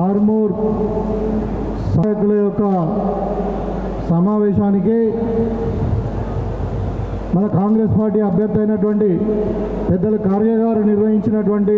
ఆర్మూర్ సహాయకుల యొక్క సమావేశానికి మన కాంగ్రెస్ పార్టీ అభ్యర్థి అయినటువంటి పెద్దల కార్య గారు నిర్వహించినటువంటి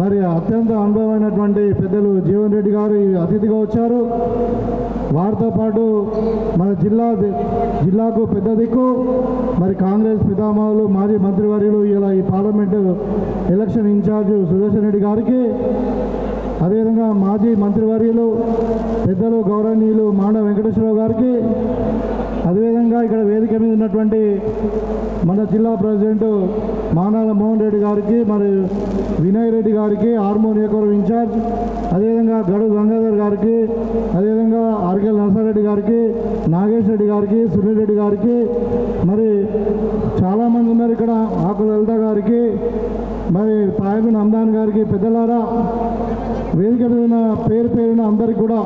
మరి అత్యంత అనుభవమైనటువంటి పెద్దలు జీవన్ రెడ్డి గారు అతిథిగా వచ్చారు. వారితో పాటు మన జిల్లా జిల్లాకు పెద్ద దిక్కు మరి కాంగ్రెస్ పితామహులు మాజీ మంత్రివర్యులు ఇలా ఈ parliament election in charge Sudarshan Reddy గారికి అదేవిధంగా మాజీ మంత్రివర్యులు పెద్దలు గౌరవనీయులు మాండ వెంకటేశ్వరరావు గారికి అదేవిధంగా ఇక్కడ వేదిక మీద ఉన్నటువంటి మన జిల్లా ప్రెసిడెంట్ మానాల మోహన్ రెడ్డి గారికి మరి వినయ్ రెడ్డి గారికి హార్మోన్ ఏకవరం ఇన్ఛార్జ్ అదేవిధంగా గడు గంగాధర్ గారికి అదేవిధంగా ఆర్కెల్ నరసారెడ్డి గారికి నాగేష్ రెడ్డి గారికి సునీల్ రెడ్డి గారికి మరి చాలామంది ఉన్నారు ఇక్కడ ఆకుల లలిత గారికి మరి పాయబిన్ అందాన్ గారికి పెద్దలారా వేదిక మీద పేరు పేరున అందరికి కూడా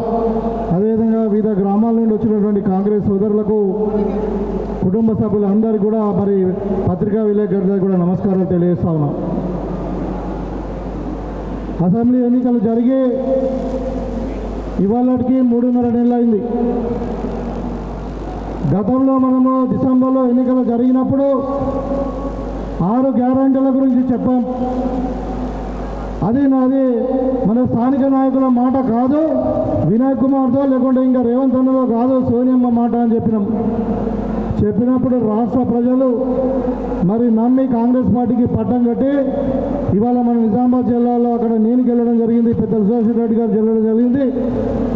అదేవిధంగా వివిధ గ్రామాల నుండి వచ్చినటువంటి కాంగ్రెస్ సోదరులకు కుటుంబ సభ్యులందరికీ కూడా మరి పత్రికా విలేకరులకు కూడా నమస్కారాలు తెలియజేస్తా ఉన్నాం. అసెంబ్లీ ఎన్నికలు జరిగి ఇవాళకి మూడున్నర నెలలైంది. గతంలో మనము డిసెంబర్లో ఎన్నికలు జరిగినప్పుడు ఆరు గ్యారంటీల గురించి చెప్పాం. అది నాది మన స్థానిక నాయకుల మాట కాదు వినాయక్ కుమార్తో లేకుంటే ఇంకా రేవంత్ అన్నదో కాదు సోనియమ్మ మాట అని చెప్పినాం. చెప్పినప్పుడు రాష్ట్ర ప్రజలు మరి నమ్మి కాంగ్రెస్ పార్టీకి పట్టం కట్టి ఇవాళ మన నిజామాబాద్ జిల్లాలో అక్కడ నేను గెలవడం జరిగింది పెద్ద సురేష్ రెడ్డి గారు గెలవడం జరిగింది.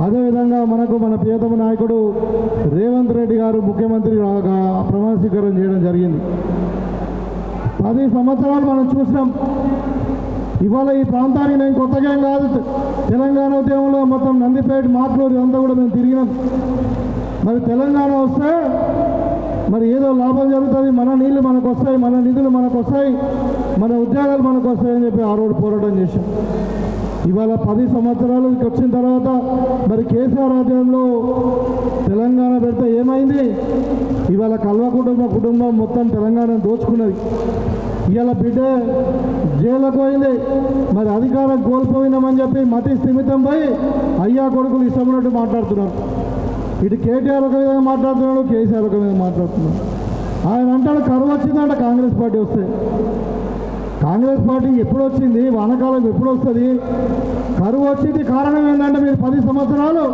అదేవిధంగా మనకు మన ప్రియతమ నాయకుడు రేవంత్ రెడ్డి గారు ముఖ్యమంత్రి ప్రమాణ స్వీకారం చేయడం జరిగింది. పది సంవత్సరాలు మనం చూసినాం. ఇవాళ ఈ ప్రాంతానికి నేను కొత్తగా ఏం కాదు. తెలంగాణ ఉద్యమంలో మొత్తం నందిపేట మాట్లూరు అంతా కూడా మేము తిరిగినాం. మరి తెలంగాణ వస్తే మరి ఏదో లాభం జరుగుతుంది. మన నీళ్ళు మనకు వస్తాయి మన నిధులు మనకు వస్తాయి మన ఉద్యోగాలు మనకు వస్తాయని చెప్పి ఆ రోజు పోరాటం చేశాం. ఇవాళ పది సంవత్సరాలు వచ్చిన తర్వాత మరి కేసీఆర్ ఆధ్వర్యంలో తెలంగాణ పెడితే ఏమైంది? ఇవాళ కల్వ కుటుంబ కుటుంబం మొత్తం తెలంగాణ దోచుకున్నది. ఇవాళ బిడ్డ జైలుకు పోయింది. మరి అధికారం కోల్పోయినామని చెప్పి మతి స్థిమితం పోయి అయ్యా కొడుకులు ఇష్టమైనట్టు మాట్లాడుతున్నారు. ఇటు కేటీఆర్ ఒక విధంగా మాట్లాడుతున్నాడు కేసీఆర్ ఒక విధంగా మాట్లాడుతున్నాడు. ఆయన అంటాడు కరువు వచ్చిందంట కాంగ్రెస్ పార్టీ వస్తే. కాంగ్రెస్ పార్టీ ఎప్పుడు వచ్చింది వానకాలం ఎప్పుడు వస్తుంది కరువు వచ్చింది కారణం ఏంటంటే మీరు పది సంవత్సరాలు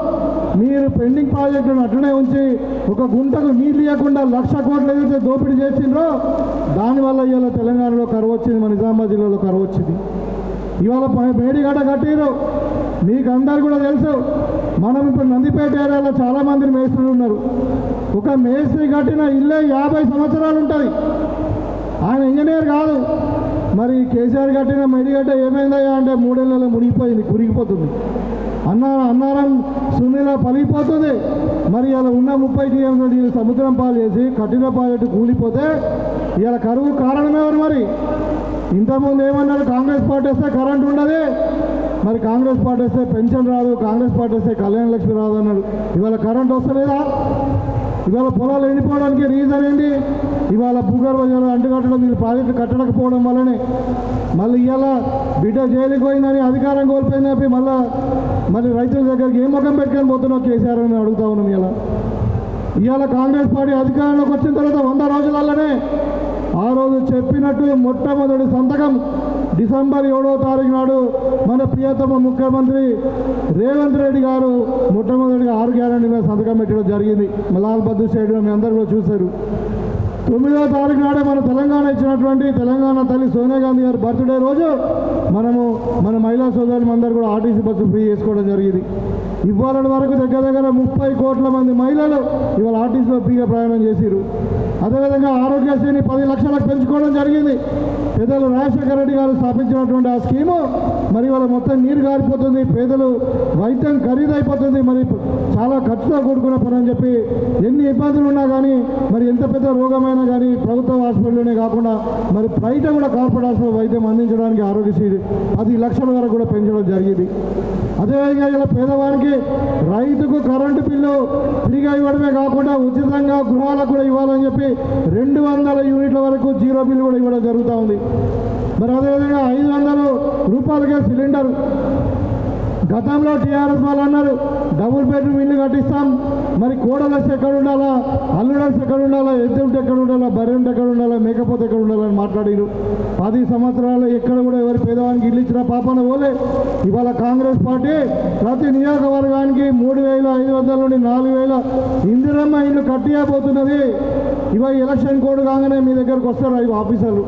మీరు పెండింగ్ ప్రాజెక్టులను అట్లనే ఉంచి ఒక గుంటకు నీళ్ళు ఇవ్వకుండా లక్ష కోట్లు ఏదైతే దోపిడీ చేసిండ్రో దానివల్ల ఇవాళ తెలంగాణలో కరువు వచ్చింది మన నిజామాబాద్ జిల్లాలో కరువు వచ్చింది. ఇవాళ ప- మేడిగడ్డ కట్టిరు మీకు అందరు కూడా తెలుసు మనం ఇప్పుడు నందిపేట ఏరియాలో చాలామంది మేస్త్రులు ఉన్నారు. ఒక మేస్త్రి కట్టిన ఇల్లే యాభై సంవత్సరాలు ఉంటుంది. ఆయన ఇంజనీర్ కాదు. మరి కేసీఆర్ కట్టిన మెడిగడ్డ ఏమైందయ్యా అంటే మూడేళ్ళలో మునిగిపోయింది కురిగిపోతుంది. అన్నారం అన్నారం సునీల పలిగిపోతుంది. మరి ఇలా ఉన్న ముప్పై టీఎంసీ సముద్రం పాలు చేసి కఠిన ప్రాజెక్టు కూలిపోతే ఇలా కరువు కారణమేవారు మరి? ఇంతకుముందు ఏమన్నారు కాంగ్రెస్ పార్టీ వస్తే కరెంట్ ఉండదు. మరి కాంగ్రెస్ పార్టీ వస్తే పెన్షన్ రాదు కాంగ్రెస్ పార్టీ వస్తే కళ్యాణ లక్ష్మి రాదు అన్నాడు. ఇవాళ కరెంట్ వస్తలేదా? ఇవాళ పొలాలు ఎండిపోవడానికి రీజన్ ఏంటి? ఇవాళ భూగర్భ జలం అంటుకట్టడం వీళ్ళు ప్రాజెక్టు కట్టకపోవడం వల్లనే. మళ్ళీ ఇవాళ బిడ్డ జైలుకి పోయిందని అధికారం కోల్పోయిందని చెప్పి మళ్ళా మరి రైతుల దగ్గరికి ఏ ముఖం పెట్టుకొని పోతున్నావు కేసీఆర్ అని అడుగుతా ఉన్నాం ఇలా ఇవాళ కాంగ్రెస్ పార్టీ అధికారంలోకి వచ్చిన తర్వాత వంద రోజులలోనే ఆ రోజు చెప్పినట్టు మొట్టమొదటి సంతకం డిసెంబర్ ఏడవ తారీఖు నాడు మన ప్రియతమ ముఖ్యమంత్రి రేవంత్ రెడ్డి గారు మొట్టమొదటిగా ఆరు గ్యారంటీ మీద సంతకం పెట్టడం జరిగింది. మలాల్ బద్దు స్టేడియం మీ అందరూ కూడా చూశారు. తొమ్మిదో తారీఖు నాడే మన తెలంగాణ ఇచ్చినటువంటి తెలంగాణ తల్లి సోనియా గాంధీ గారి బర్త్డే రోజు మనము మన మహిళా సోదరులు అందరూ కూడా ఆర్టీసీ బస్సు ఫ్రీ చేసుకోవడం జరిగింది. ఇవాళ వరకు దగ్గర దగ్గర ముప్పై కోట్ల మంది మహిళలు ఇవాళ ఆర్టీసీలో ఫ్రీగా ప్రయాణం చేసిరు అదేవిధంగా ఆరోగ్యశ్రీని పది లక్షలకు పెంచుకోవడం జరిగింది. పేదలు రాజశేఖర రెడ్డి గారు స్థాపించినటువంటి ఆ స్కీము మరి వాళ్ళ మొత్తం నీరు గారిపోతుంది పేదలు వైద్యం ఖరీదైపోతుంది మరి చాలా ఖర్చుతో కూడుకున్న పని అని చెప్పి ఎన్ని ఇబ్బందులు ఉన్నా కానీ మరి ఎంత పెద్ద రోగమైనా కానీ ప్రభుత్వ హాస్పిటల్లోనే కాకుండా మరి బయట కూడా కార్పొరేట్ హాస్పిటల్ వైద్యం అందించడానికి ఆరోగ్యశ్రీ పది లక్షల వరకు కూడా పెంచడం జరిగింది. అదేవిధంగా ఇలా పేదవారికి రైతుకు కరెంటు బిల్లు ఫ్రీగా ఇవ్వడమే కాకుండా ఉచితంగా గృహాలకు కూడా ఇవ్వాలని చెప్పి రెండు వందల యూనిట్ల వరకు జీరో బిల్లు కూడా ఇవ్వడం జరుగుతూ ఉంది. మరి అదేవిధంగా ఐదు వందల రూపాయలకే సిలిండర్. గతంలో టీఆర్ఎస్ వాళ్ళు అన్నారు డబుల్ బెడ్రూమ్ ఇల్లు కట్టిస్తాం. మరి కోడలస్ ఎక్కడ ఉండాలా అల్లుడస్ ఎక్కడ ఉండాలా ఎద్దు ఉంటే ఎక్కడ ఉండాలా బర్రె ఉంటే ఎక్కడ ఉండాలా మేకపోతే ఎక్కడ మాట్లాడారు. పది సంవత్సరాలు ఎక్కడ కూడా ఎవరి పేదవానికి ఇల్లు ఇచ్చిన పాపన పోలే. ఇవాళ కాంగ్రెస్ పార్టీ ప్రతి నియోజకవర్గానికి మూడు వేల ఐదు వందల నుండి నాలుగు వేల ఇందిరమ్మ ఇల్లు కట్టియబోతున్నది. ఇవాళ ఎలక్షన్ కోడ్ కాగానే మీ దగ్గరకు వస్తారు ఐదు ఆఫీసర్లు?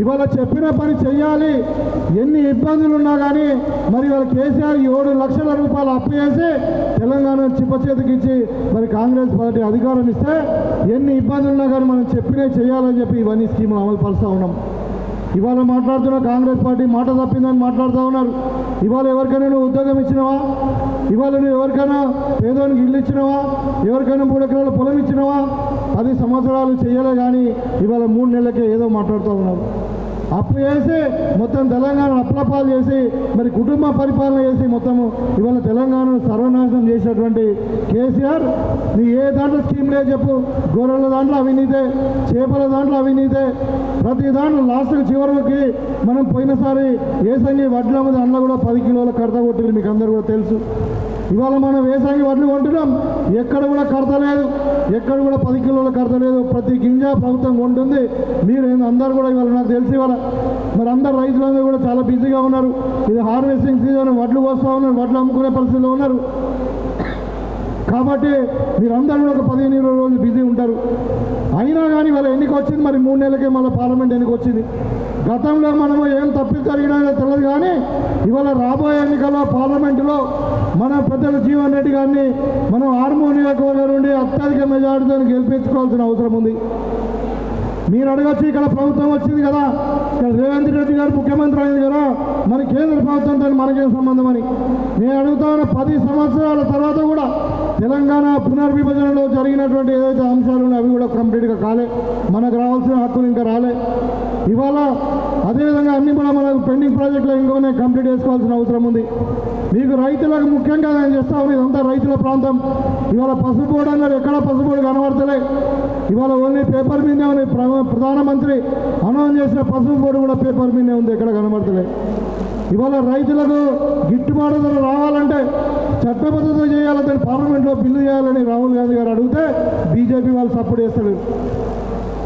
ఇవాళ చెప్పిన పని చెయ్యాలి. ఎన్ని ఇబ్బందులు ఉన్నా కానీ మరి ఇవాళ కేసీఆర్ ఏడు లక్షల రూపాయలు అప్పు చేసి తెలంగాణ చిప్ప ఇచ్చి మరి కాంగ్రెస్ పార్టీ అధికారం ఇస్తే ఎన్ని ఇబ్బందులు ఉన్నా కానీ మనం చెప్పినే చేయాలని చెప్పి ఇవన్నీ స్కీములు అమలు పరుస్తూ ఉన్నాం. ఇవాళ మాట్లాడుతున్న కాంగ్రెస్ పార్టీ మాట తప్పిందని మాట్లాడుతూ ఉన్నారు. ఇవాళ ఎవరికైనా నువ్వు ఉద్యోగం ఇచ్చినవా? ఇవాళ నువ్వు ఎవరికైనా పేదోనికి ఇల్లు ఇచ్చినవా? ఎవరికైనా మూడు ఎకరాల పొలం ఇచ్చినవా? పది సంవత్సరాలు చేయలే కానీ ఇవాళ మూడు నెలలకే ఏదో మాట్లాడుతూ ఉన్నారు. అప్పు చేసి మొత్తం తెలంగాణ అప్లపాలు చేసి మరి కుటుంబ పరిపాలన చేసి మొత్తము ఇవాళ తెలంగాణను సర్వనాశనం చేసినటువంటి కేసీఆర్ నీ ఏ దాంట్లో స్కీమ్ లేదు చెప్పు. గొర్రెల దాంట్లో అవినీతే చేపల దాంట్లో అవినీతే ప్రతి దాంట్లో లాస్ట్కి చివరికి మనం పోయినసారి ఏసంగి వడ్ల మీద అన్న కూడా పది కిలోల కడత కొట్టింది మీకు అందరు కూడా తెలుసు. ఇవాళ మనం వేసాగి వడ్లు కొంటున్నాం. ఎక్కడ కూడా కడత లేదు. ఎక్కడ కూడా పది కిలోల కడత లేదు. ప్రతి గింజ ప్రభుత్వం కొంటుంది. మీరు ఏంది అందరు కూడా ఇవాళ నాకు తెలిసి ఇవాళ. మరి అందరు రైతులందరూ కూడా చాలా బిజీగా ఉన్నారు. ఇది హార్వెస్టింగ్ సీజన్ వడ్లు వస్తూ ఉన్నారు వడ్లు అమ్ముకునే పరిస్థితిలో ఉన్నారు. కాబట్టి మీరందరూ కూడా ఒక పదిహేను ఇరవై రోజులు బిజీ ఉంటారు. అయినా కానీ వాళ్ళ ఎన్నిక వచ్చింది మరి మూడు నెలలకే మళ్ళీ పార్లమెంట్ ఎన్నిక వచ్చింది. గతంలో మనము ఏం తప్పి జరిగినా తెలియదు కానీ ఇవాళ రాబోయే ఎన్నికల్లో పార్లమెంటులో మన పెద్దల జీవన్ రెడ్డి గారిని మనం హార్మోనియా నియోజకవర్గం నుండి అత్యధిక మెజార్టీతో గెలిపించుకోవాల్సిన అవసరం ఉంది. మీరు అడగచ్చు ఇక్కడ ప్రభుత్వం వచ్చింది కదా. ఇక్కడ రేవంత్ రెడ్డి గారు ముఖ్యమంత్రి అయింది కదా. మరి కేంద్ర ప్రభుత్వంతో మనకేం సంబంధం అని? నేను అడుగుతాను పది సంవత్సరాల తర్వాత కూడా తెలంగాణ పునర్విభజనలో జరిగినటువంటి ఏదైతే అంశాలు ఉన్నాయో అవి కూడా కంప్లీట్గా కాలే. మనకు రావాల్సిన హక్కులు ఇంకా రాలే. ఇవాళ అదేవిధంగా అన్ని కూడా మనకు పెండింగ్ ప్రాజెక్టులు ఇంకొనే కంప్లీట్ చేసుకోవాల్సిన అవసరం ఉంది. మీకు రైతులకు ముఖ్యంగా నేను చేస్తా ఉన్నాను ఇదంతా రైతుల ప్రాంతం. ఇవాళ పసుపోడు అన్నారు ఎక్కడ పసుపోడు కనబడతలే. ఇవాళ ఓన్లీ పేపర్ మీదే ఉంది. ప్ర- ప్రధానమంత్రి అనౌన్స్ చేసిన పసుపు బోర్డు కూడా పేపర్ మీదే ఉంది ఎక్కడ కనబడతలే. ఇవాళ రైతులకు గిట్టుబాటు ధర రావాలంటే చట్టబద్ధత చేయాలంటే పార్లమెంట్లో బిల్లు చేయాలని రాహుల్ గాంధీ గారు అడిగితే బీజేపీ వాళ్ళు సపోర్ట్ చేస్తారు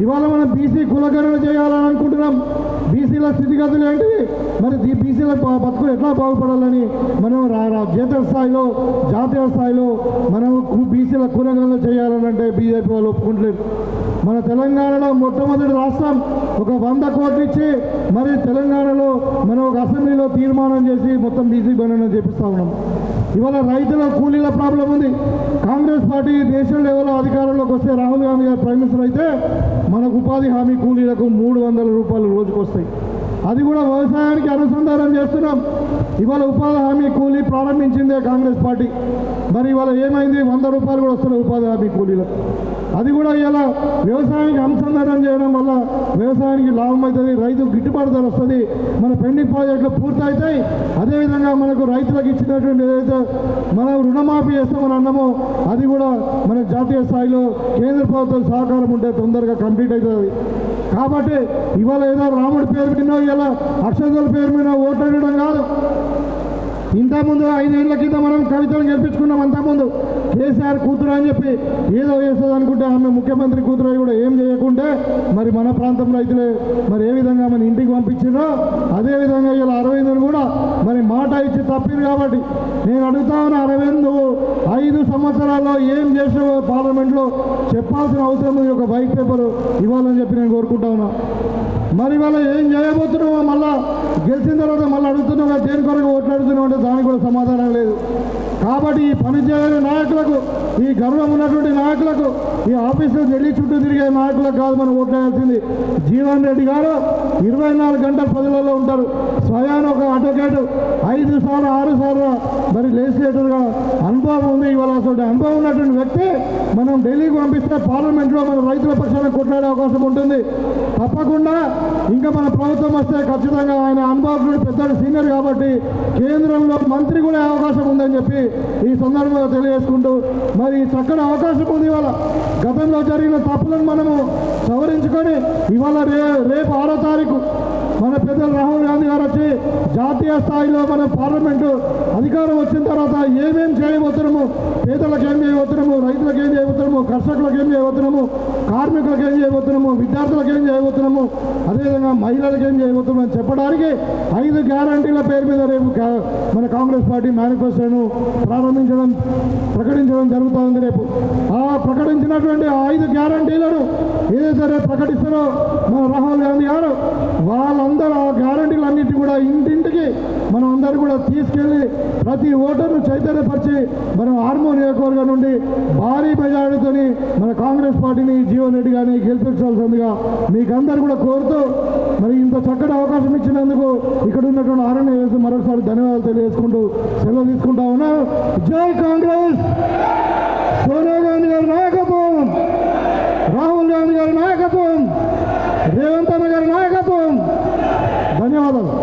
ఇవాళ మనం బీసీ కులకరణ చేయాలని అనుకుంటున్నాం. బీసీల స్థితిగతులు ఏంటివి మరి ఈ బీసీల బతుకులు ఎట్లా బాగుపడాలని మనం రా- జాతీయ స్థాయిలో జాతీయ స్థాయిలో మనం బీసీల కులకరణ చేయాలని అంటే బీజేపీ వాళ్ళు ఒప్పుకుంటలేరు. మన తెలంగాణలో మొట్టమొదటి రాష్ట్రం ఒక వంద కోట్లు ఇచ్చి మరి తెలంగాణలో మనం ఒక అసెంబ్లీలో తీర్మానం చేసి మొత్తం బీసీ బనని చేపిస్తా ఉన్నాం. ఇవాళ రైతుల కూలీల ప్రాబ్లం ఉంది. కాంగ్రెస్ పార్టీ దేశం లెవెల్లో అధికారంలోకి వస్తే రాహుల్ గాంధీ గారు ప్రైమ్ మినిస్టర్ అయితే మనకు ఉపాధి హామీ కూలీలకు మూడు వందల రూపాయలు రోజుకు వస్తాయి అది కూడా వ్యవసాయానికి అనుసంధానం చేస్తున్నాం. ఇవాళ ఉపాధి హామీ కూలీ ప్రారంభించిందే కాంగ్రెస్ పార్టీ. మరి ఇవాళ ఏమైంది? వంద రూపాయలు కూడా వస్తున్నాయి ఉపాధి హామీ కూలీలు అది కూడా ఇలా వ్యవసాయానికి అనుసంధానం చేయడం వల్ల వ్యవసాయానికి లాభం అవుతుంది రైతుకు గిట్టుబాటు ధర వస్తుంది మన పెండింగ్ ప్రాజెక్టులు పూర్తవుతాయి. అదేవిధంగా మనకు రైతులకు ఇచ్చినటువంటి ఏదైతే మనం రుణమాఫీ చేస్తామని అన్నామో అది కూడా మన జాతీయ స్థాయిలో కేంద్ర ప్రభుత్వం సహకారం ఉంటే తొందరగా కంప్లీట్ అవుతుంది. కాబట్టి ఇవాళ ఏదో రాముడి పేరు మీద ఇలా అక్షతల పేరు మీద ఓట్లు వేయడం కాదు. ఇంతకుముందు ఐదేళ్ళ కింద మనం కవితను గెలిపించుకున్నాం అంతకుముందు. కేసీఆర్ కూతురు అని చెప్పి ఏదో చేస్తుంది అనుకుంటే ఆమె ముఖ్యమంత్రి కూతురు కూడా ఏం చేయకుంటే మరి మన ప్రాంతం రైతులే మరి ఏ విధంగా మన ఇంటికి పంపించిందో అదే విధంగా ఇలా అరవిందుని కూడా మరి మాట ఇచ్చి తప్పింది కాబట్టి నేను అడుగుతా ఉన్నా అరవింద్ ఐదు సంవత్సరాల్లో ఏం చేసావు పార్లమెంట్లో చెప్పాల్సిన అవసరం ఉంది ఒక వైట్ పేపర్ ఇవ్వాలని చెప్పి నేను కోరుకుంటా ఉన్నా. మరి వాళ్ళ ఏం చేయబోతున్నావో మళ్ళా గెలిచిన తర్వాత మళ్ళీ అడుగుతున్నావు? దేని కొరకు ఓట్లు అంటే దానికి కూడా సమాధానం లేదు. కాబట్టి ఈ పనిచేయని నాయకులకు ఈ గర్వం ఉన్నటువంటి నాయకులకు ఈ ఆఫీసులో ఢిల్లీ చుట్టూ తిరిగే నాయకులకు కాదు మనం ఓట్లేయాల్సింది. జీవన్ రెడ్డి గారు ఇరవై నాలుగు గంటల ప్రజలలో ఉంటారు. స్వయాన ఒక అడ్వకేట్. ఐదు సార్లు ఆరు సార్లు మరి లెజిస్లేటర్గా అనుభవం ఉంది. ఇవాళ అసలు అనుభవం ఉన్నటువంటి వ్యక్తి మనం ఢిల్లీకి పంపిస్తే పార్లమెంట్లో మన రైతుల పక్షాన కొట్లాడే అవకాశం ఉంటుంది. తప్పకుండా ఇంకా మన ప్రభుత్వం వస్తే ఖచ్చితంగా ఆయన అనుభవం పెద్ద సీనియర్ కాబట్టి కేంద్రం కేంద్రంలో మంత్రి కూడా అవకాశం ఉందని చెప్పి ఈ సందర్భంగా తెలియజేసుకుంటూ మరి చక్కని అవకాశం ఉంది ఇవాళ. గతంలో జరిగిన తప్పులను మనము సవరించుకొని ఇవాళ రే రేపు ఆరో తారీఖు మన పెద్దలు రాహుల్ గాంధీ గారు వచ్చి జాతీయ స్థాయిలో మన పార్లమెంటు అధికారం వచ్చిన తర్వాత ఏమేం చేయబోతున్నాము పేదలకు ఏం చేయబోతున్నాము రైతులకు ఏం చేయబోతున్నాము కర్షకులకు ఏం చేయబోతున్నాము కార్మికులకు ఏం చేయబోతున్నాము విద్యార్థులకు ఏం చేయబోతున్నాము అదేవిధంగా మహిళలకు ఏం చేయబోతున్నాము అని చెప్పడానికి ఐదు గ్యారంటీల పేరు మీద రేపు మన కాంగ్రెస్ పార్టీ మేనిఫెస్టోను ప్రారంభించడం ప్రకటించడం జరుగుతుంది రేపు. ఆ ప్రకటించినటువంటి ఆ ఐదు గ్యారంటీలను ఏదైతే రేపు ప్రకటిస్తారో మన రాహుల్ గాంధీ గారు వాళ్ళందరూ ఆ గ్యారంటీలన్నింటినీ కూడా ఇంటింటికి మనం అందరూ కూడా తీసుకెళ్ళి ప్రతి ఓటర్ను చైతన్యపరిచి మనం హార్మోన్ నియోజకవర్గం నుండి భారీ మెజారిటీతోని మన కాంగ్రెస్ పార్టీని జీవన్ రెడ్డి గారిని గెలిపించాల్సిందిగా మీకు అందరు కూడా కోరుతూ మరి ఇంత చక్కటి అవకాశం ఇచ్చినందుకు ఇక్కడ ఉన్నటువంటి ఆరణ్య వేసి మరొకసారి ధన్యవాదాలు తెలియజేసుకుంటూ సెలవు తీసుకుంటా ఉన్నాను. జై కాంగ్రెస్! సోనియా గాంధీ గారి నాయకత్వం! రాహుల్ గాంధీ గారి నాయకత్వం! రేవంత్ అన్న గారి నాయకత్వం! ధన్యవాదాలు